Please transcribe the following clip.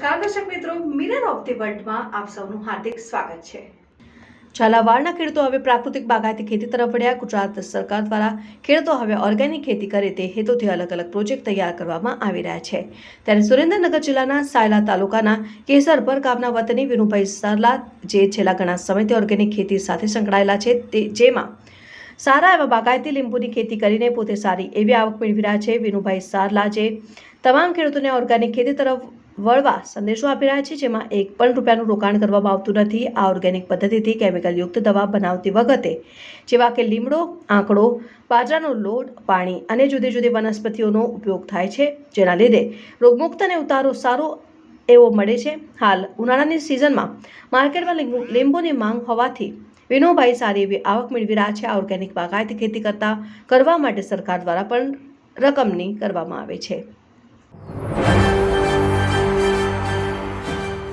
નમસ્કાર, દર્શક મિત્રો. મિરર ઓફ ધી વર્લ્ડમાં આપ સૌનું હાર્દિક સ્વાગત છે. ઝાલાવાડના ખેડૂતો હવે પ્રાકૃતિક બાગાયતી ખેતી તરફ વળ્યા. ગુજરાત સરકાર દ્વારા ખેડૂતો હવે ઓર્ગેનિક ખેતી કરે તે હેતુથી અલગ અલગ પ્રોજેક્ટ તૈયાર કરવામાં આવી રહ્યા છે. ત્યારે સુરેન્દ્રનગર જિલ્લાના સાયલા તાલુકાના કેસરપર ગામના વતની વિનુભાઈ સરલા, જે છેલ્લા ઘણા સમયથી ઓર્ગેનિક ખેતી સાથે સંકળાયેલા છે, તે જેમાં સારા એવા બાગાયતી લીંબુની ખેતી કરીને પોતે સારી એવી આવક મેળવી રહ્યા છે. વિનુભાઈ સારલા, જે તમામ ખેડૂતોને ઓર્ગેનિક ખેતી તરફ વળવા સંદેશો આપી રહ્યા છે, જેમાં એક પણ રૂપિયાનું રોકાણ કરવામાં આવતું નથી. આ ઓર્ગેનિક પદ્ધતિથી કેમિકલયુક્ત દવા બનાવતી વખતે, જેવા કે લીમડો, આંકડો, બાજરાનો લોટ, પાણી અને જુદી જુદી વનસ્પતિઓનો ઉપયોગ થાય છે, જેના લીધે રોગમુક્ત અને ઉતારો સારો એવો મળે છે. હાલ, ઉનાળાની સિઝનમાં માર્કેટમાં લીંબુ, લીંબુની માંગ હોવાથી વિનોભાઈ સારી એવી આવક મેળવી રહ્યા છે. આ ઓર્ગેનિક બાગાયતી ખેતી કરતા, કરવા માટે સરકાર દ્વારા પણ રકમની કરવામાં આવે છે.